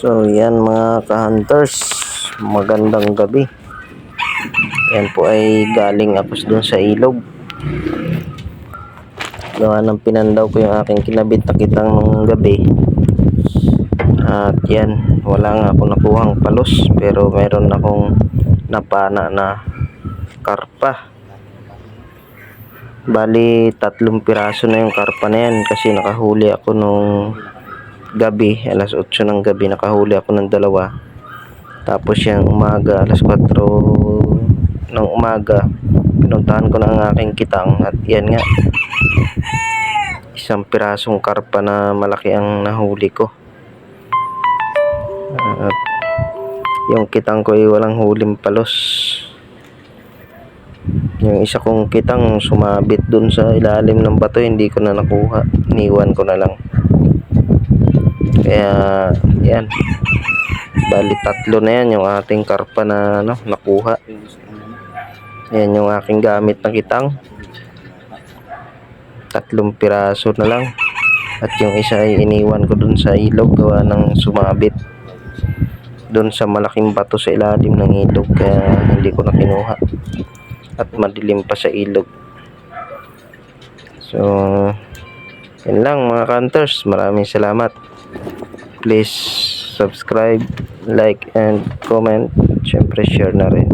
So yan mga ka-hunters, magandang gabi. Yan po ay galing ako doon sa ilog. Gawa ng pinandaw ko yung aking kinabit na kitang nung gabi. At yan, wala nga ako nakuhang palos pero meron akong napana na karpa. Bali, tatlong piraso na yung karpa na yan kasi nakahuli ako nung gabi, alas 8 ng gabi, nakahuli ako ng dalawa. Tapos yung umaga, alas 4 ng umaga, pinuntahan ko na ang aking kitang at yan nga, isang pirasong karpa na malaki ang nahuli ko. At yung kitang ko ay walang huling palos. Yung isa kong kitang sumabit dun sa ilalim ng bato, hindi ko na nakuha. Iniwan ko na lang. Kaya, yan. Bali, tatlo na yan yung ating karpa na ano, nakuha. Yan yung aking gamit na kitang. Tatlong piraso na lang. At yung isa ay iniwan ko dun sa ilog gawa ng sumabit. Dun sa malaking bato sa ilalim ng ilog kaya hindi ko na kinuha. At madilim pa sa ilog. So, yan lang mga counters. Maraming salamat. Please subscribe, like, and comment. Siyempre share na rin.